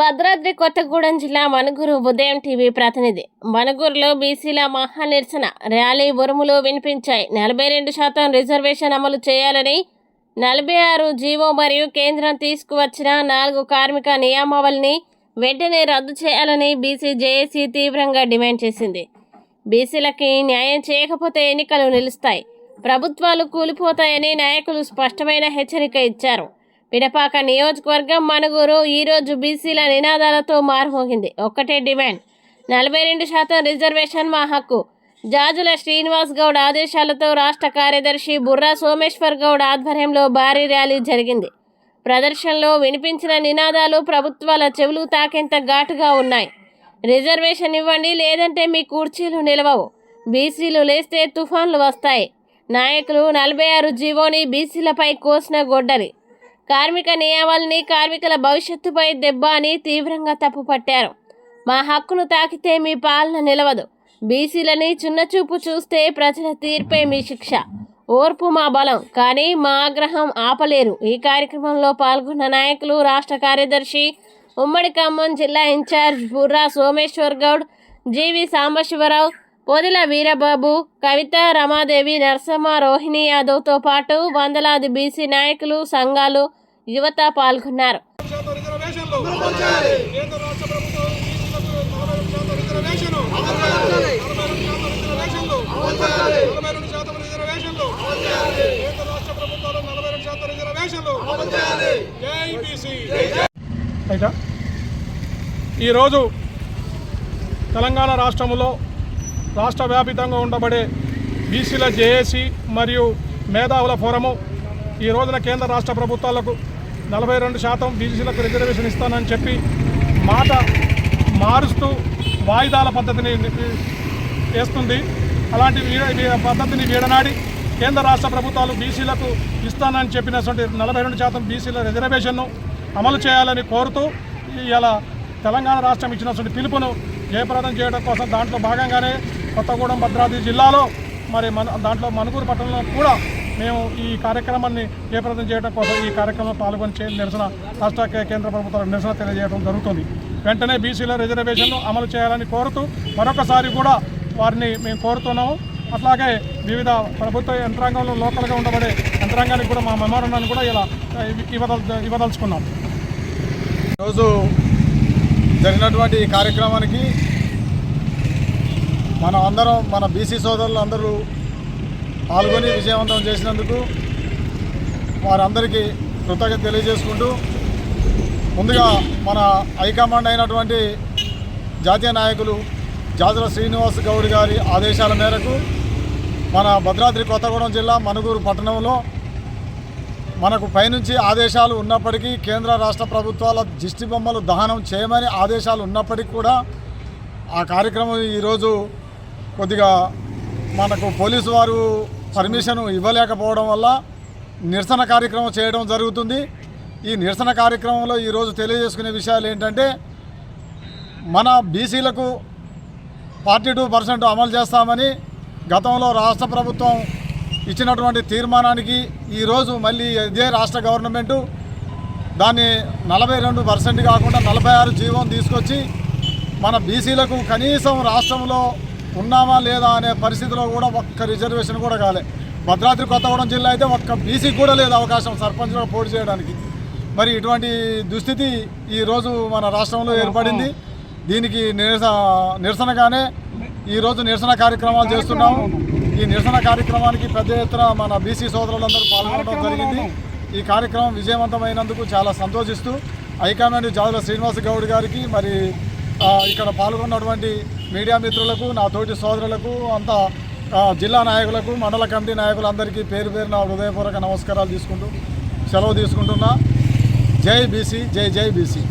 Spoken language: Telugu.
భద్రాద్రి కొత్తగూడెం జిల్లా మణుగూరు ఉదయం టీవీ ప్రతినిధి. మణుగూరులో బీసీల మహా నిరసన ర్యాలీ ఉరుములు వినిపించాయి. నలభై రెండు శాతం రిజర్వేషన్ అమలు చేయాలని నలభై ఆరు జీవో మరియు కేంద్రం తీసుకువచ్చిన నాలుగు కార్మిక నియామావళిని వెంటనే రద్దు చేయాలని బీసీ జేఏసీ తీవ్రంగా డిమాండ్ చేసింది. బీసీలకి న్యాయం చేయకపోతే ఎన్నికలు నిలుస్తాయి. ప్రభుత్వాలు కూలిపోతాయని నాయకులు స్పష్టమైన హెచ్చరిక ఇచ్చారు. పిడపాక నియోజకవర్గం మనుగురు ఈరోజు బీసీల నినాదాలతో మారుమోగింది. ఒక్కటే డిమాండ్. నలభై రెండు శాతం రిజర్వేషన్ మా హక్కు. జాజుల శ్రీనివాస్ గౌడ్ ఆదేశాలతో రాష్ట్ర కార్యదర్శి బుర్రా సోమేశ్వర్ గౌడ్ ఆధ్వర్యంలో భారీ ర్యాలీ జరిగింది. ప్రదర్శనలో వినిపించిన నినాదాలు ప్రభుత్వాల చెవులు తాకేంత ఘాటుగా ఉన్నాయి. రిజర్వేషన్ ఇవ్వండి లేదంటే మీ కుర్చీలు నిలవవు. బీసీలు లేస్తే తుఫాన్లు వస్తాయి. నాయకులు నలభై ఆరు జీవోని బీసీలపై కోసిన గొడ్డలి. కార్మిక నియమాలని కార్మికుల భవిష్యత్తుపై దెబ్బ అని తీవ్రంగా తప్పుపట్టారు మా హక్కును తాకితే మీ పాలన నిలవదు. బీసీలని చిన్నచూపు చూస్తే ప్రజల తీర్పే మీ శిక్ష. ఓర్పు మా బలం కానీ మా ఆగ్రహం ఆపలేరు. ఈ కార్యక్రమంలో పాల్గొన్న నాయకులు రాష్ట్ర కార్యదర్శి ఉమ్మడి ఖమ్మం జిల్లా ఇన్ఛార్జ్ బుర్రా సోమేశ్వర్ గౌడ్ జీవి సాంబశివరావు పోదిల వీరబాబు కవిత రమాదేవి నరసమ్మ రోహిణి యాదవ్తో పాటు వందలాది బీసీ నాయకులు సంఘాలు యువత పాల్గొన్నారు. ఈరోజు తెలంగాణ రాష్ట్రంలో రాష్ట్ర వ్యాపితంగా ఉండబడే బీసీల జేఏసీ మరియు మేధావుల ఫోరము ఈ రోజున కేంద్ర రాష్ట్ర ప్రభుత్వాలకు నలభై రెండు శాతం బీసీలకు రిజర్వేషన్ ఇస్తానని చెప్పి మాట మారుస్తూ వాయిదాల పద్ధతిని వేస్తుంది. అలాంటి పద్ధతిని వీడనాడి కేంద్ర రాష్ట్ర ప్రభుత్వాలు బీసీలకు ఇస్తానని చెప్పినటువంటి నలభై రెండు శాతం బీసీల రిజర్వేషన్ను అమలు చేయాలని కోరుతూ ఇలా తెలంగాణ రాష్ట్రం ఇచ్చినటువంటి పిలుపును జయప్రదం చేయడం కోసం దాంట్లో భాగంగానే కొత్తగూడెం భద్రాద్రి జిల్లాలో మరి మన దాంట్లో మణుగూరు పట్టణంలో కూడా మేము ఈ కార్యక్రమాన్ని జయప్రదం చేయడం కోసం ఈ కార్యక్రమంలో పాల్గొని నిరసన రాష్ట్ర కేంద్ర ప్రభుత్వం నిరసన తెలియజేయడం జరుగుతుంది. వెంటనే బీసీల రిజర్వేషన్ను అమలు చేయాలని కోరుతూ మరొకసారి కూడా వారిని మేము కోరుతున్నాము. అట్లాగే వివిధ ప్రభుత్వ యంత్రాంగంలో లోకల్గా ఉండబడే యంత్రాంగానికి కూడా మా మెమోరండాన్ని కూడా ఇలా ఇవ్వదల్ ఇవ్వదలుచుకున్నాం. ఈరోజు జరిగినటువంటి ఈ కార్యక్రమానికి మనం అందరం మన బీసీ సోదరులు అందరూ పాల్గొని విజయవంతం చేసినందుకు వారందరికీ కృతజ్ఞత తెలియజేసుకుంటూ ముందుగా మన హైకమాండ్ అయినటువంటి జాతీయ నాయకులు జాజుల శ్రీనివాస్ గౌడ్ గారి ఆదేశాల మేరకు మన భద్రాద్రి కొత్తగూడెం జిల్లా మనుగూరు పట్టణంలో మనకు పైనుంచి ఆదేశాలు ఉన్నప్పటికీ కేంద్ర రాష్ట్ర ప్రభుత్వాల దిష్టి బొమ్మలు దహనం చేయమని ఆదేశాలు ఉన్నప్పటికీ కూడా ఆ కార్యక్రమం ఈరోజు కొద్దిగా మనకు పోలీసు వారు పర్మిషన్ ఇవ్వలేకపోవడం వల్ల నిరసన కార్యక్రమం చేయడం జరుగుతుంది. ఈ నిరసన కార్యక్రమంలో ఈరోజు తెలియజేసుకునే విషయాలు ఏంటంటే మన బీసీలకు ఫార్టీ టూ పర్సెంట్ అమలు చేస్తామని గతంలో రాష్ట్ర ప్రభుత్వం ఇచ్చినటువంటి తీర్మానానికి ఈరోజు మళ్ళీ ఇదే రాష్ట్ర గవర్నమెంటు దాన్ని నలభై రెండు పర్సెంట్ కాకుండా నలభై ఆరు జీవం తీసుకొచ్చి మన బీసీలకు కనీసం రాష్ట్రంలో ఉన్నామా లేదా అనే పరిస్థితిలో కూడా ఒక్క రిజర్వేషన్ కూడా కాలే. భద్రాద్రి కొత్తగూడెం జిల్లా అయితే ఒక్క బీసీకి కూడా లేదు అవకాశం సర్పంచ్గా పోటీ చేయడానికి. మరి ఇటువంటి దుస్థితి ఈరోజు మన రాష్ట్రంలో ఏర్పడింది. దీనికి నిరస నిరసనగానే ఈరోజు నిరసన కార్యక్రమాలు చేస్తున్నాము. ఈ నిరసన కార్యక్రమానికి పెద్ద ఎత్తున మన బీసీ సోదరులందరూ పాల్గొనడం జరిగింది. ఈ కార్యక్రమం విజయవంతమైనందుకు చాలా సంతోషిస్తూ హైకమాండ్ జాదుల శ్రీనివాస గౌడ్ గారికి మరి ఇక్కడ పాల్గొన్నటువంటి మీడియా మిత్రులకు నా తోటి సోదరులకు అంతా జిల్లా నాయకులకు మండల కమిటీ నాయకులందరికీ పేరు పేరున హృదయపూర్వక నమస్కారాలు తీసుకుంటూ సెలవు తీసుకుంటున్నా. జై బీసీ జై జై బీసీ.